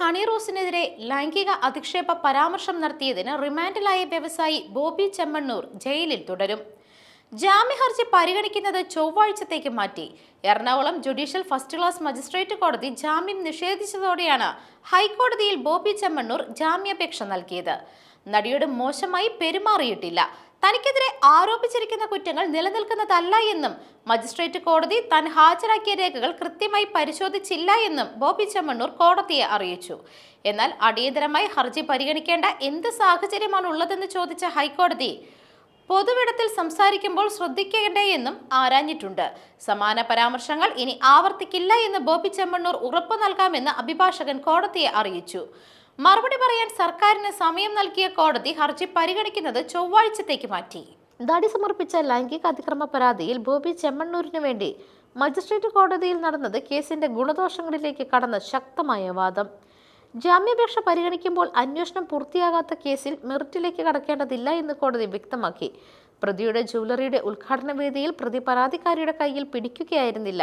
Honey റോസിനെതിരെ ലൈംഗിക അധിക്ഷേപ പരാമർശം നടത്തിയതിന് റിമാൻഡിലായ വ്യവസായി ബോബി ചെമ്മണ്ണൂർ ജയിലിൽ തുടരും. ജാമ്യഹർജി പരിഗണിക്കുന്നത് ചൊവ്വാഴ്ചത്തേക്ക് മാറ്റി. Ernakulam judicial first class magistrate കോടതി ജാമ്യം നിഷേധിച്ചതോടെയാണ് ഹൈക്കോടതിയിൽ ബോബി ചെമ്മണ്ണൂർ ജാമ്യാപേക്ഷ നൽകിയത്. നടിയോട് മോശമായി പെരുമാറിയിട്ടില്ല. തനിക്കെതിരെ ആരോപിച്ചിരിക്കുന്ന കുറ്റങ്ങൾ നിലനിൽക്കുന്നതല്ല എന്നും മജിസ്ട്രേറ്റ് കോടതി താൻ ഹാജരാക്കിയ രേഖകൾ കൃത്യമായി പരിശോധിച്ചില്ല എന്നും ബോബി ചെമ്മണ്ണൂർ കോടതിയെ അറിയിച്ചു. എന്നാൽ അടിയന്തരമായി ഹർജി പരിഗണിക്കേണ്ട എന്ത് സാഹചര്യമാണ് ഉള്ളതെന്ന് ചോദിച്ച ഹൈക്കോടതി പൊതുവിടത്തിൽ സംസാരിക്കുമ്പോൾ ശ്രദ്ധിക്കേണ്ടേയെന്നും ആരാഞ്ഞിട്ടുണ്ട്. സമാന പരാമർശങ്ങൾ ഇനി ആവർത്തിക്കില്ല എന്ന് ബോബി ചെമ്മണ്ണൂർ ഉറപ്പു നൽകാമെന്ന് അഭിഭാഷകൻ കോടതിയെ അറിയിച്ചു. മറുപടി പറയാൻ സർക്കാരിന് സമയം നൽകിയ കോടതി ഹർജി പരിഗണിക്കുന്നത് ചൊവ്വാഴ്ചത്തേക്ക് മാറ്റി. നടി സമർപ്പിച്ച ലൈംഗിക അതിക്രമ പരാതിയിൽ ബോബി ചെമ്മണ്ണൂരിനു വേണ്ടി മജിസ്ട്രേറ്റ് കോടതിയിൽ നടന്നത് കേസിന്റെ ഗുണദോഷങ്ങളിലേക്ക് കടന്ന ശക്തമായ വാദം. ജാമ്യാപേക്ഷ പരിഗണിക്കുമ്പോൾ അന്വേഷണം പൂർത്തിയാകാത്ത കേസിൽ മെറിറ്റിലേക്ക് കടക്കേണ്ടതില്ല എന്ന് കോടതി വ്യക്തമാക്കി. പ്രതിയുടെ ജ്വല്ലറിയുടെ ഉദ്ഘാടന വേദിയിൽ പ്രതി പരാതിക്കാരിയുടെ കയ്യിൽ പിടിക്കുകയായിരുന്നില്ല.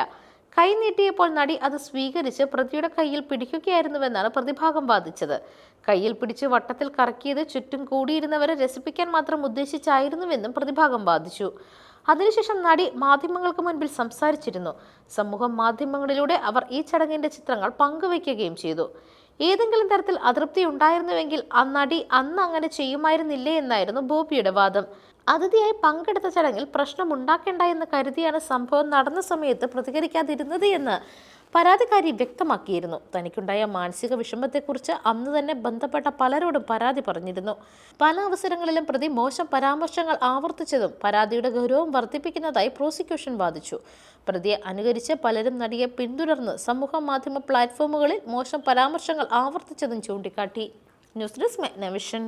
കൈ നീട്ടിയപ്പോൾ നടി അത് സ്വീകരിച്ച് പ്രതിയുടെ കയ്യിൽ പിടിക്കുകയായിരുന്നുവെന്നാണ് പ്രതിഭാഗം വാദിച്ചത്. കയ്യിൽ പിടിച്ച് വട്ടത്തിൽ കറക്കിയത് ചുറ്റും കൂടിയിരുന്നവരെ രസിപ്പിക്കാൻ മാത്രം ഉദ്ദേശിച്ചായിരുന്നുവെന്നും പ്രതിഭാഗം വാദിച്ചു. അതിനുശേഷം നടി മാധ്യമങ്ങൾക്ക് മുൻപിൽ സംസാരിച്ചിരുന്നു. സമൂഹ മാധ്യമങ്ങളിലൂടെ അവർ ഈ ചടങ്ങിന്റെ ചിത്രങ്ങൾ പങ്കുവയ്ക്കുകയും ചെയ്തു. ഏതെങ്കിലും തരത്തിൽ അതൃപ്തി ഉണ്ടായിരുന്നുവെങ്കിൽ അന്നടി നടി അന്ന് അങ്ങനെ ചെയ്യുമായിരുന്നില്ലേ എന്നായിരുന്നു ബോബിയുടെ വാദം. അതിഥിയായി പങ്കെടുത്ത ചടങ്ങിൽ പ്രശ്നമുണ്ടാക്കേണ്ട എന്ന് കരുതിയാണ് സംഭവം നടന്ന സമയത്ത് പ്രതികരിക്കാതിരുന്നത് എന്ന് പരാതിക്കാരി വ്യക്തമാക്കിയിരുന്നു. തനിക്കുണ്ടായ മാനസിക വിഷമത്തെക്കുറിച്ച് അന്ന് തന്നെ ബന്ധപ്പെട്ട പലരോടും പരാതി പറഞ്ഞിരുന്നു. പല അവസരങ്ങളിലും പ്രതി മോശം പരാമർശങ്ങൾ ആവർത്തിച്ചതും പരാതിയുടെ ഗൗരവം വർദ്ധിപ്പിക്കുന്നതായി പ്രോസിക്യൂഷൻ വാദിച്ചു. പ്രതിയെ അനുകരിച്ച് പലരും നടിയെ പിന്തുടർന്ന് സമൂഹ മാധ്യമ പ്ലാറ്റ്ഫോമുകളിൽ മോശം പരാമർശങ്ങൾ ആവർത്തിച്ചതും ചൂണ്ടിക്കാട്ടി. News desk മെഗ്നവിഷൻ.